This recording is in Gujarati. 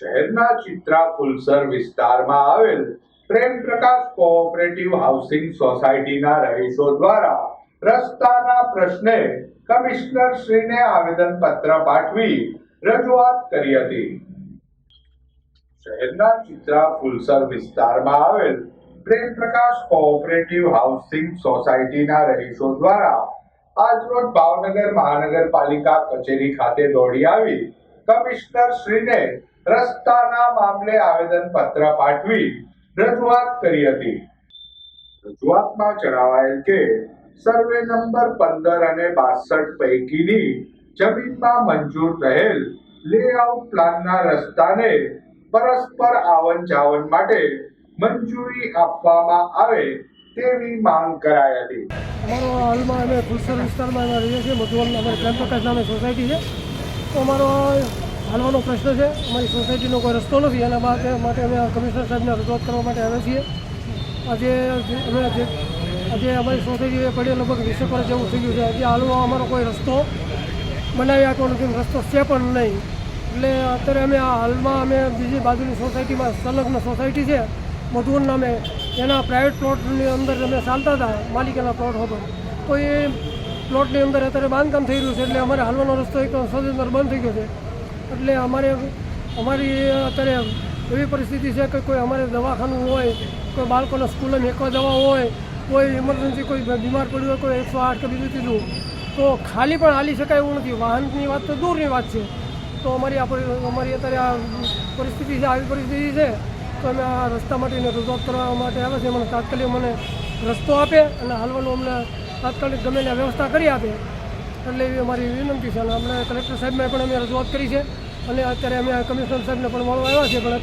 શહેરના ચિત્રા ફુલસર વિસ્તારમાં આવેલ પ્રેમ પ્રકાશ કોઓપરેટિવ હાઉસિંગ સોસાયટીના રહીશો દ્વારા રસ્તાના પ્રશ્ને કમિશનર શ્રીને આવેદન પત્ર પાઠવી રજૂઆત કરી હતી. શહેરના ચિત્રા ફુલસર વિસ્તારમાં આવેલ પ્રેમ પ્રકાશ કોઓપરેટિવ હાઉસિંગ સોસાયટીના રહીશો દ્વારા આજરોજ ભાવનગર મહાનગરપાલિકા કચેરી ખાતે દોડી આવી કમિશનર શ્રીને રસ્તાના મામલે આવેદન પત્ર પાઠવી રજૂઆત કરી હતી. રજૂઆતમાં જણાવાયેલ કે, સર્વે નંબર પંદર અને બાસઠ પૈકીની જમીનમાં મંજૂર રહેલ લેઆઉટ પ્લાનના રસ્તાને પરસ્પર આવન જાવન માટે મંજૂરી આપવામાં આવે તેવી માંગ કરાઈ હતી. અમારો હાલમાં અમે ફુલસર વિસ્તારમાં રહીએ છીએ. મધુવન અમારી પ્રેમ પ્રકાશ નામે સોસાયટી છે. તો અમારો હાલવાનો પ્રશ્ન છે. અમારી સોસાયટીનો કોઈ રસ્તો નથી. એના માટે માટે અમે કમિશનર સાહેબને રજૂઆત કરવા માટે આવ્યા છીએ. આજે અમે આજે અમારી સોસાયટી પડી લગભગ વીસેક વર્ષ જેવું થઈ ગયું છે. આજે હાલમાં અમારો કોઈ રસ્તો બનાવી આપ્યો નથી. રસ્તો છે પણ નહીં. એટલે અત્યારે અમે આ હાલમાં અમે બીજી બાજુની સોસાયટીમાં સંલગ્ન સોસાયટી છે. મધુર નામે. એના પ્રાઇવેટ પ્લોટની અંદર અમે ચાલતા હતા. માલિકાના પ્લોટ હતો તો એ પ્લોટની અંદર અત્યારે બાંધકામ થઈ રહ્યું છે. એટલે અમારે હાલવાનો રસ્તો એક સદંતર બંધ થઈ ગયો છે. એટલે અમારે અમારી અત્યારે એવી પરિસ્થિતિ છે કે કોઈ અમારે દવાખાનું હોય, કોઈ બાળકોને સ્કૂલે મેકવા દવા હોય, કોઈ ઇમરજન્સી કોઈ બીમાર પડ્યું હોય, કોઈ એકસો આઠ કે બીજું ત્રીજું તો ખાલી પણ હાલી શકાય એવું નથી. વાહનની વાત તો દૂરની વાત છે. તો અમારી આ અમારી અત્યારે આ પરિસ્થિતિ છે, આવી પરિસ્થિતિ છે, તો અમે આ રસ્તા માટેને રજૂઆત કરવા માટે આવે છે. મને તાત્કાલિક મને રસ્તો આપે અને હાલવાનું અમને તાત્કાલિક ગમે વ્યવસ્થા કરી આપે. એટલે એવી અમારી વિનંતી છે. અને આપણે કલેક્ટર સાહેબને પણ અમે રજૂઆત કરી છે. અને અત્યારે અમે કમિશનર સાહેબને પણ મળવા આવ્યા છે પણ